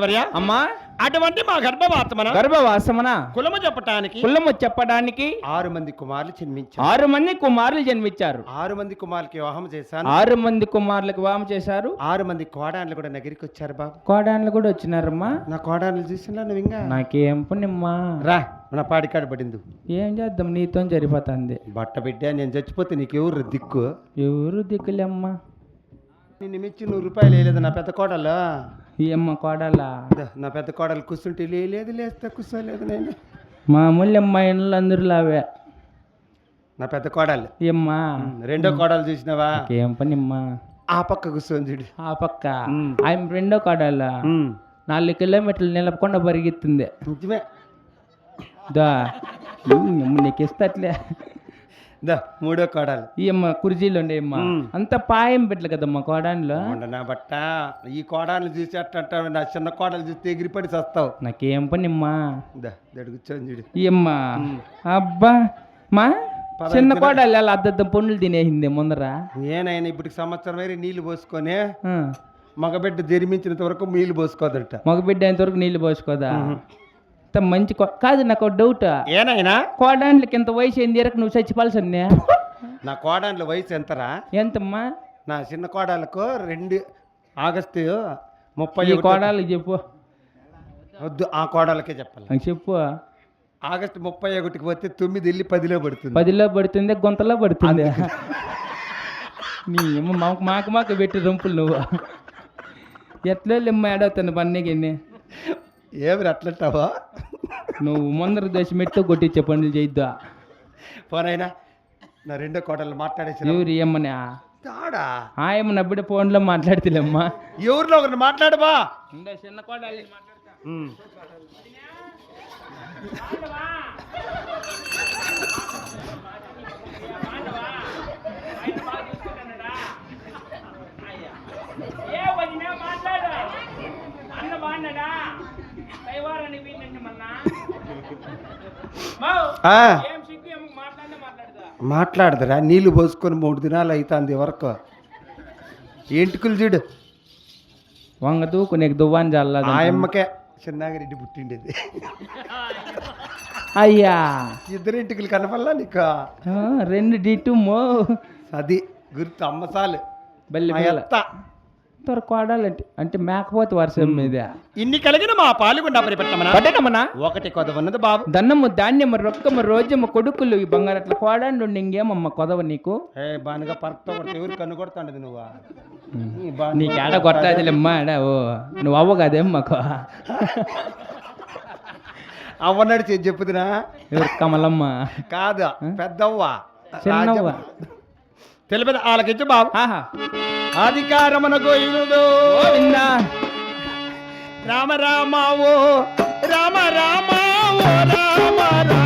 మంత్రివర్య అమ్మా. అటువంటి మా గర్భవాతమన గర్భవాసమున కులము చెప్పటానికి కులము చెప్పడానికి ఆరు మంది కుమారులు జన్మించారు. ఆరు మంది కుమారులు జన్మించారు. ఆరు మంది కుమారులకి వివాహం చేశాను. ఆరు మంది కుమారులకు వివాహం చేశారు. ఆరు మంది కోడాన్లు కూడా నగరికి వచ్చారు బాబు. కోడాన్లు కూడా వచ్చినారమ్మా. నా కోడాన్లు చూసినా నువ్వు ఇంకా? నాకేం పుణ్యమ్మా. రా మన పాడికాడ పడింది ఏం చేద్దాం నీతో సరిపోతుంది బట్ట బిడ్డ నేను చచ్చిపోతే నీకు ఎవరు దిక్కు? ఎవరు దిక్కులేమ్మా నిన్ను మించి నూరు రూపాయలు వేయలేదు నా పెద్ద కోడలు. ఏమ్మ కోడలా. దా, నా పెద్ద కోడలు కూర్చుంటే లేదు లేస్తే కూర్చోలేదు నేను. మామూలు అమ్మ ఇండ్లు అందరూ అవే నా పెద్ద కోడలు. ఏమ్మా రెండో కోడలు చూసినావా? ఏం పనిమ్మా? ఆ పక్క కూర్చొని చూడు. ఆ పక్క. ఆయన రెండో కోడలా. నాలుగు కిలోమీటర్లు నిలపకుండా పరిగెత్తుంది. నిజమే. దా. నీకు ఇస్తట్లే. మూడో కోడలు. ఈ అమ్మ కుర్చీలు ఉండే అమ్మ. అంత పాయం పెట్టలు కదమ్మా కోడాన్లో? నా బట్ట ఈ కోడలు చూసి అట్ట నా చిన్న కోడలు చూస్తే ఎగిరిపడి చస్తావు. నాకేం దా దడు కూర్చొని ఈ అమ్మ. అబ్బా మా? చిన్న. కోడలు అలా అద్దద్ద పనులు తినేసింది ముందర? నేనైనా ఇప్పుడు సంవత్సరం వేరే నీళ్ళు పోసుకొని మగబిడ్డ జన్మించినంత వరకు నీళ్ళు పోసుకోదట. మగబిడ్డ అయినంతవరకు నీళ్ళు పోసుకోదా? ఇంత మంచి కాదు నాకు ఒక డౌట్ ఏనాయనా? కోడాన్లకి ఇంత వయసు ఏంది? ఎరకు నువ్వు చచ్చిపోవాల్సిందే నా కోడళ్ళ వయసు ఎంతరా? ఎంతమ్మా? నా చిన్న కోడలకు రెండు ఆగస్టు ముప్పై కోడాలకు చెప్పు. వద్దు ఆ కోడలకే చెప్పాలి. చెప్పు. ఆగస్టు ముప్పై ఒకటికి పోతే తొమ్మిది వెళ్ళి పదిలో పడుతుంది. పదిలో పడుతుంది గుంతలో పడుతుంది. నీ మాకు మాకు మాకు పెట్టి రంపులు నువ్వు. ఎట్లా లిమ్మ ఏడవుతుంది పన్నీకి ఏమి అట్లంటావా? నువ్వు ముందర దశ మెట్టు కొట్టించే పనులు చేయొద్దా? పోనైనా నా రెండో కోడలు మాట్లాడేసిన ఎవరు ఏమన్నా? తాడా? ఆయమ్మ నబ్బిడ ఫోన్లో మాట్లాడితేలేమ్మా. ఎవరిలో ఒకరిని మాట్లాడబా? చిన్న కోడాలి ఉమ్. మాట్లాడదురా నీళ్ళు పోసుకొని మూడు దినాలు అవుతుంది వరకు. ఏంటికులు చూడు వంగ దూకు నీకు దువ్వాని చల్లదు ఆయమ్మకే చిన్నాగిరెడ్డి పుట్టిండేది. అయ్యా. ఇద్దరు ఇంటికి కనపల్లా నీకు? ఆ, రెండు డిట్టు మో. అది గుర్తు అమ్మసాలు బల్లి త్వర కోడాలంటే అంటే మేకపోతే వర్షం మీద? ఇన్ని కలిగిన మా పాలుగుండా పరిపెట్టమనా పట్టటమన్నా ఒకటి కొదవన్నది బాబు. దన్నము ధాన్యము రొక్కము రోజము కొడుకులు ఈ బంగారు అట్లా కోడాండు ఇంకేమమ్మ కొదవ నీకు? ఏ బానుగా కొడితే ఎవరు కన్ను కొడతాండది నువ్వు? నీకు ఏడ కొట్టదిలేమ్మా ఏడ? ఓ నువ్వు అవ్వ కదేం మాకు అవ్వన్నాడు చేసి చెప్పుదినా? ఎవరు కమలమ్మ? కాదు పెద్దవ్వ. చిన్నవ్వ. తెలిపేది వాళ్ళకిచ్చు బాబు. ఆహా. అధికారమున గోయినుడు గోవిందా. రామ రామ ఓ రామ రామ ఓ రామ.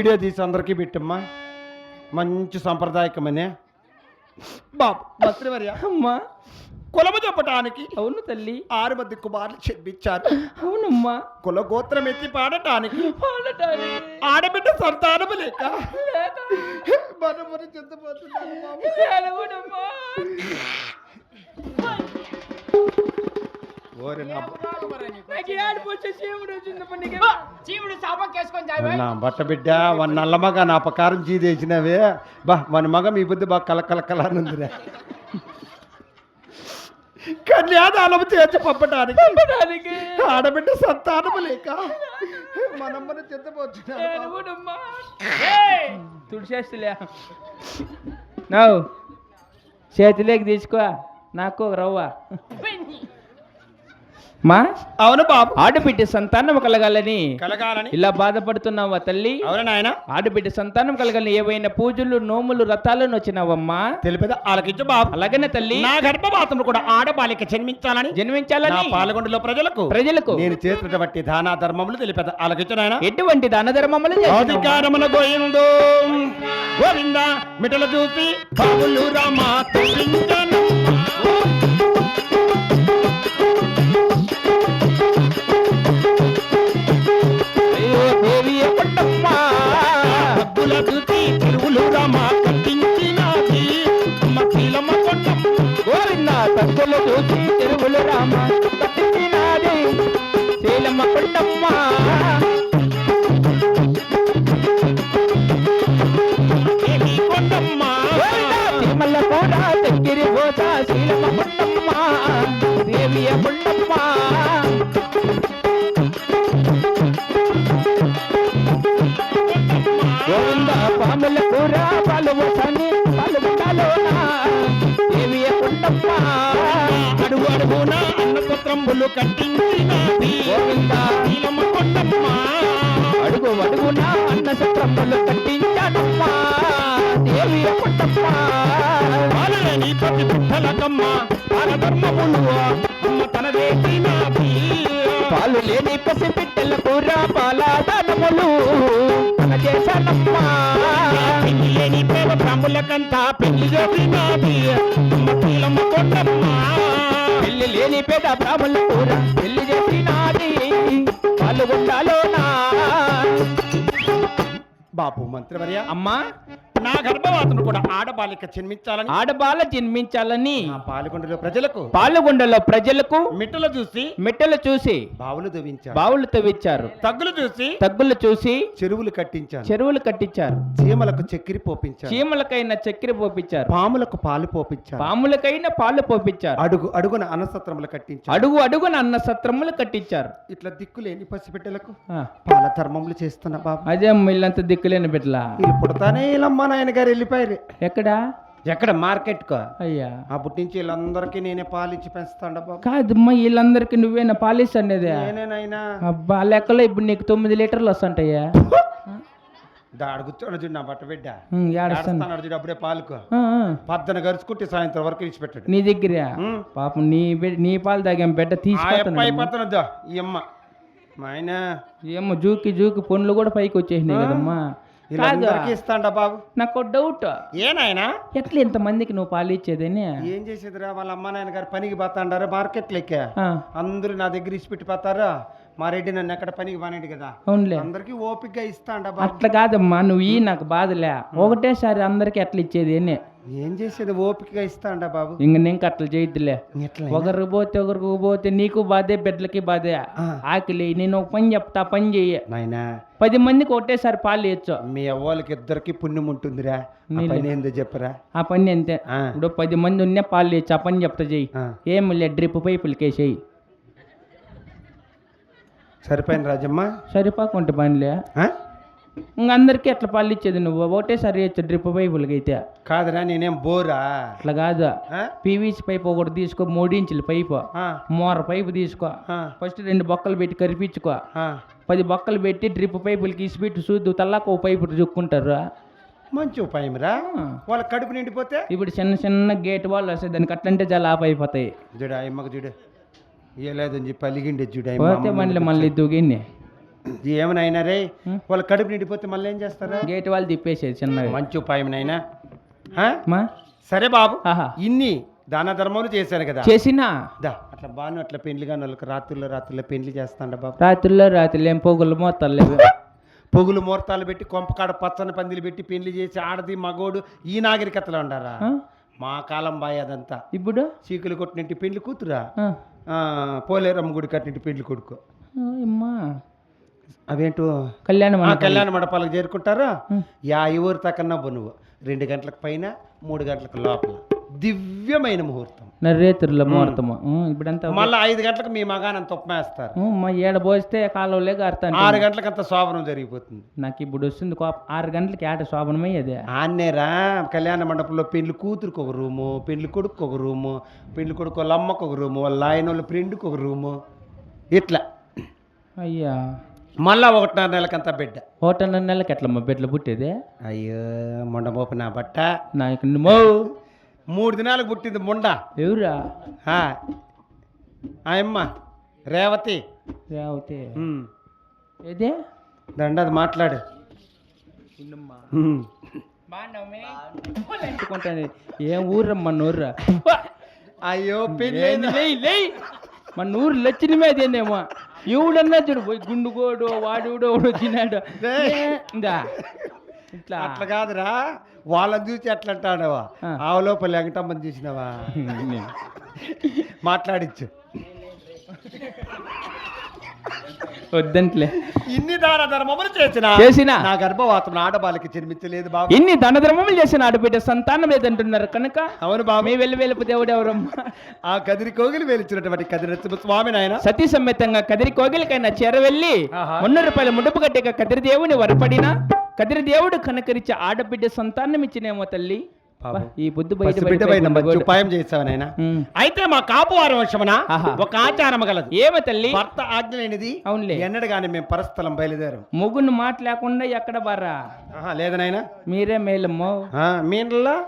వీడియో తీసి అందరికీ పెట్టమ్మా. మంచి సంప్రదాయకమనే. బాబు మంత్రివర్య అమ్మా. కులము చెప్పటానికి అవును తల్లి. ఆరు మంది కుమారులు జన్మించారు అవునమ్మా. కుల గోత్రం ఎత్తి పాడటానికి పాడటానికి. ఆడబిడ్డ సంతానము లేక మనం మనం బట్ట బిడ్డ వన్ నల్ల మగ నా ప్రకారం చీదేసినవే బా మన మగ మీ బుద్ధి బాగా కల కల కల అని ఉందిరా. కన్యాదానము చేర్చి పంపడానికి ఆడబిడ్డ సంతానము లేక మనం మనం చెందబోతున్నాము బాబు. ఏడవడమ్మా. ఏయ్! తుడిచేస్తులే. చేతిలోకి తీసుకో. నాకు రవ్వ. మా? అవును బాబు. ఆడబిడ్డ సంతానం కలగాలని. కలగాలని. ఇలా బాధపడుతున్నావా తల్లి? అవును నాయన? ఆడబిడ్డ సంతానం కలగాలని ఏవైనా పూజలు నోములు రథాలను వచ్చినావమ్మా? తెలిపేద? ఆలకించు బాబు. అలాగనే తల్లి? నా గర్భపాతంలో కూడా ఆడబాలిక జన్మించాలని. జన్మించాలని? పాల్గొండలో ప్రజలకు. ప్రజలకు. నేను చేసినటువంటి దానా ధర్మములు తెలిపేద? ఆలకించు నాయన. ఎటువంటి దాన ధర్మములు చేసినావు? అధికారమున గోయిందో గోవింద మిటలు చూసి బాబులు రామా తక్కులు చూసి తిరుగులు రామ. శీలమ్మ కొండమ్మ అన్నపత్రంబులు కట్టించినది నీలమ్మ కొండమ్మ అడుగు అడుగునా అన్న సత్రములు కట్టించాడమ్మా దేవి కొండమ్మ. పాలలేని ప్రతి బిడ్డలకమ్మ పరధర్మములు అమ్మ తన వేసినది పాలు లేని పసి బిడ్డల కూర పాలాదానములు తన చేశానమ్మా పెళ్ళి లేని ప్రేమ బ్రాహ్మణులకంతా పెళ్ళి చేసినది అమ్మ నీలమ్మ కొండమ్మ పెళ్ళి లేని పేద బ్రాహ్మణుల కూర పెళ్ళి చేసినాది. పాలు గుండాలోనా? బాపు మంత్రివర్య. అమ్మా నా గర్భవాతను కూడా ఆడబాలిక జన్మించాలని ఆడబాల జన్మించాలని నా పాల్గొండలో ప్రజలకు పాల్గొండలో ప్రజలకు మిట్టలు చూసి మిట్టలు చూసి బావులు దవ్వించారు బావులు తవ్విచ్చారు తగ్గులు చూసి తగ్గులు చూసి చెరువులు కట్టించాను చెరువులు కట్టించారు. చీమలకు చక్కెర పోపించాను చీమలకైన చక్కెర పోపించారు. పాములకు పాలు పోపించాను పాములకైన పాలు పోపించారు. అడుగు అడుగున అన్నసత్రములు కట్టించాను అడుగు అడుగున అన్న సత్రములు కట్టించారు. ఇట్లా దిక్కులేని పసిబిడ్డలకు పాల ధర్మములు చేస్తున్నా బాబు. అదే ఇల్లంతా దిక్కులేని బిడ్డలా. పుడతానే వీళ్ళమ్మ నాయన గారు వెళ్ళిపోయారు. ఎక్కడా? ఎక్కడ? మార్కెట్కు అయ్యా. అప్పటి నుంచి వీళ్ళందరికీ నేనే పాలు ఇచ్చి పెంచుతాండ కాదమ్మా వీళ్ళందరికి నువ్వేనా పాలిస్ అనేది నేనేనైనా. అబ్బా లెక్కలో ఇప్పుడు నీకు తొమ్మిది లీటర్లు వస్తుంటాయా? దాడు కూర్చోడు చూడు నా బట్ట బిడ్డ. ఏడుస్తాడు చూడు అప్పుడే పాలకు. పద్దన గరుచుకుంటే సాయంత్రం వరకు ఇచ్చిపెట్టాడు నీ దగ్గర. పాపం నీ నీ పాలు తాగాం బిడ్డ అయిపోతున్నదా ఈ అమ్మ. మా ఆయన. ఏమో జూకి జూకి పండ్లు కూడా పైకి వచ్చేసినాయి కదమ్మా. కాదు. ఇస్తాండ బాబు? నాకు డౌట్ ఏనాయనా ఎట్లా ఇంతమందికి నువ్వు పాలు ఇచ్చేదని? ఏం చేసేదిరా? వాళ్ళ అమ్మ నాయన గారు పనికి పోతాండారు? మార్కెట్ లెక్క అందరూ నా దగ్గర ఇచ్చిపెట్టి పోతారు? మా రెడ్డి నన్ను ఎక్కడ పనికి బానేడు కదా? అవునులే. అందరికి ఓపికగా ఇస్తా అంట బాబు. అట్లా కాదమ్మా నువ్వు ఈ నాకు బాధలే. ఒకటేసారి అందరికి ఎట్లా ఇచ్చేది అని ఏం చేసేది? ఓపికగా ఇస్తా అంట బాబు? ఇంక నీకు అట్లా చేయొద్దులే. ఒకరికి పోతే ఒకరికి పోతే నీకు బాధే బిడ్డలకి బాధే. ఆకలి నేను ఒక పని చెప్తా పని చెయ్యి. నాయనా. పది మందికి ఒకటేసారి పాలు ఇచ్చు మీ అవ్వాలకి ఇద్దరికి పుణ్యం ఉంటుందిరా. పని ఏందో చెప్పరా? ఆ పని అంతే. ఇప్పుడు పది మంది ఉన్నా పాలు ఇచ్చు ఆ పని చెప్తా చెయ్యి. ఆ. ఏం లే డ్రిప్ పైపులకి వేసేయి సరిపోయింది రాజమ్మ? సరిపోకుంటే పనిలే. ఆ? ఇంక అందరికీ ఎట్లా పాలు ఇచ్చేది నువ్వు ఒకటేసారి ఇచ్చు డ్రిప్ పైపులకి అయితే కాదురా నేనేం బోరా? అట్లా కాదు? పీవీసీ పైపు ఒకటి తీసుకో మూడు ఇంచుల పైపు మోర పైపు తీసుకో. ఫస్ట్ రెండు బొక్కలు పెట్టి కరిపించుకో. పది బొక్కలు పెట్టి డ్రిప్ పైపులకి ఇసి పెట్టి చూద్దు తల్లాక పైపు చుక్కుంటారు మంచి ఉపాయం రా వాళ్ళ కడుపు నిండిపోతే? ఇప్పుడు చిన్న చిన్న గేట్ వాళ్ళు వస్తాయి దానికి అట్లంటే చాలా ఆఫ్ అయిపోతాయి చూడు అమ్మకు చూడు ఇయ్యలేదని చెప్పి అలిగిండే చూడు మళ్ళీ మళ్ళీ దుగిన్ని ఏమనైనా రే వాళ్ళ కడుపు నిండిపోతే మళ్ళీ ఏం చేస్తారా? గేట్ వాళ్ళు తిప్పేసేది చిన్నగా. మంచి ఉపాయం? మా? సరే బాబు ఇన్ని దాన ధర్మాలు చేశాను కదా. చేసినా? దా అట్లా బాను అట్లా పెళ్ళి కానీ వాళ్ళకి రాత్రుల్లో రాత్రుల్లో పెళ్ళి చేస్తాండ బాబు. రాత్రుల్లో రాత్రులు ఏం పొగులు మోతాలు పొగులు ముహూర్తాలు పెట్టి కొంపకాడ పచ్చని పందిలు పెట్టి పెళ్ళి చేసి ఆడది మగోడు ఈ నాగరికతలో ఉండారా? మా కాలం బాయ్ అదంతా ఇప్పుడు? చీకులు కొట్టినట్టు పెళ్ళి కూతురా? పోలేరమ్మ గుడి కట్టినట్టు పెళ్ళి కొడుకు. అమ్మా. అవేంటో? కళ్యాణం. కళ్యాణ మండపాలకు చేరుకుంటారా? ఉం. యా ఊరు తక్కన్నా నువ్వు రెండు గంటలకు పైన మూడు గంటలకు లోపల. దివ్యమైన ముహూర్తం. నర్రేతుర్ల ముహూర్తము. ఇప్పుడంతా మళ్ళీ ఐదు గంటలకు మీ మగానంత తొప్పమేస్తారు ఆ, మా ఏడ పోస్తే కాలువలే గారుతాను ఆరు గంటలకంత శోభనం జరిగిపోతుంది. నాకు ఇప్పుడు వస్తుంది కోపం. ఆరు గంటలకి ఆట శోభనమయ్యేది ఆన్నేరా కళ్యాణ మండపంలో పెళ్ళి కూతురుకు ఒక రూము పెళ్ళి కొడుకు ఒక రూము పెళ్ళి కొడుకు వాళ్ళ అమ్మకు ఒక రూము వాళ్ళ ఆయన వాళ్ళ ఫ్రెండ్కి ఒక రూము. ఇట్లా. అయ్యా. మళ్ళా ఒకటిన్నర నెలకంతా బిడ్డ. హోటల్ నెలకి ఎట్లా మా బిడ్డలు పుట్టేది? అయ్యో మొండమోపు నా బట్ట. నాకు మో మూడు దినాలకు పుట్టింది ముండ. ఎవరా ఆ ఆ అమ్మ రేవతి. రేవతి. ఏదే? దండది మాట్లాడు. ఉమ్. పెట్టుకుంటాను ఏం ఊర్రమ్మా నూర్రా? అయ్యో పెళ్ళి ఏంది లేయ్ లేయ్ మన ఊరు లచ్చిన మీద ఏందేమో? ఎవడన్నా చూడు పోయి గుండుగోడు వాడు వచ్చినాడు ఏయ్. ఇందా? ఇట్లా. అట్లా కాదురా. వాళ్ళని చూసి ఎట్లా అంటాడవా? ఆ. ఆ లోపల వెంకటమ్మని చూసినావా? మాట్లాడిచ్చు వద్దంట్లే. ఇన్ని దాన ధర్మములు చేసిన చేసిన? నా గర్భవాతం ఆడబాలకి జన్మించలేదు బాబు. ఇన్ని ధనధర్మములు చేసిన ఆడబిడ్డ సంతానం లేదంటున్నారు కనుక. అవును బాబు. మీ వెళ్ళి వెళ్ళిపు దేవుడు ఎవరమ్మా ఆ కదిరి కోగిలి వెలిచినటువంటి కదిరి స్వామి నాయన. సతీ సమేతంగా కదిరి కోగిలికైనా చేరవెళ్ళి. వంద రూపాయల ముడుపు కట్టిక కదిరి దేవుని వరపడిన కదిరి దేవుడు కనకరించి ఆడబిడ్డ సంతానం ఇచ్చినేమో తల్లి. ఈ బుద్ధి బయట బిడ్డ పైన మంచి పడిపోయి ఉపాయం చేసావు నాయన. అయితే మా కాపువారి ఆహా. ఒక ఆచారం గలదు. ఏమ తల్లి? భర్త ఆజ్ఞ లేనిది అవునులే. ఎన్నడగానే మేము పరస్థలం బయలుదేరాం. ముగ్గురు మాట లేకుండా ఎక్కడ బారా ఆహా లేదనైనా మీరే మేలమ్మో.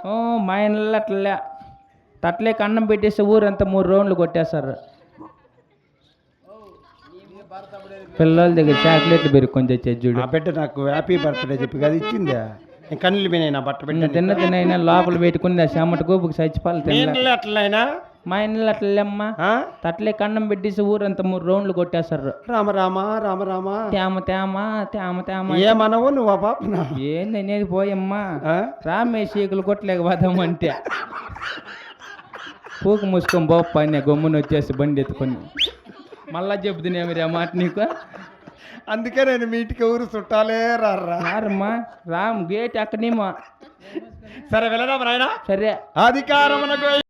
ఓ మా ఇళ్ళ అట్లే తట్లే అన్నం పెట్టేసి ఊరంతా మూడు రౌండ్లు కొట్టేస్తారు పిల్లల దగ్గర చాక్లెట్లు పెరుక్కొని తెచ్చేది చూడు. ఆ బిడ్డ నాకు హ్యాపీ బర్త్డే చెప్పి కదా ఇచ్చిందా? కన్నులు పోయినాయి నా బట్ట బిడ్డ తిన్న తినైనా లోపల పెట్టుకుని ఆ చెమట గోపుకి అట్లయినా మా ఇళ్ళ అట్లమ్మా ఆ? తట్లే కన్నం పెట్టేసి ఊరంతా మూడు రౌండ్లు కొట్టేస్తారు. రామ రామ రామ రామ. తేమ తేమ తేమ తేమ ఏమనవు నువ్వు పాపన? ఏంది అనేది పోయమ్మా? రామే చీకులు కొట్టలేక పోదామంటే పూకు మూసుకొని బొప్ప గమ్మున వచ్చేసి బండి ఎత్తుకొని. మళ్ళా చెబుతున్నామి రా మాట నీకు? అందుకే నేను మీ ఇంటికి ఊరు చుట్టాలే రారా రారమ్మా రామ్ గేట్ అక్కడేమో సరే వెళదాం నాయనా? సరే. అధికారమునకు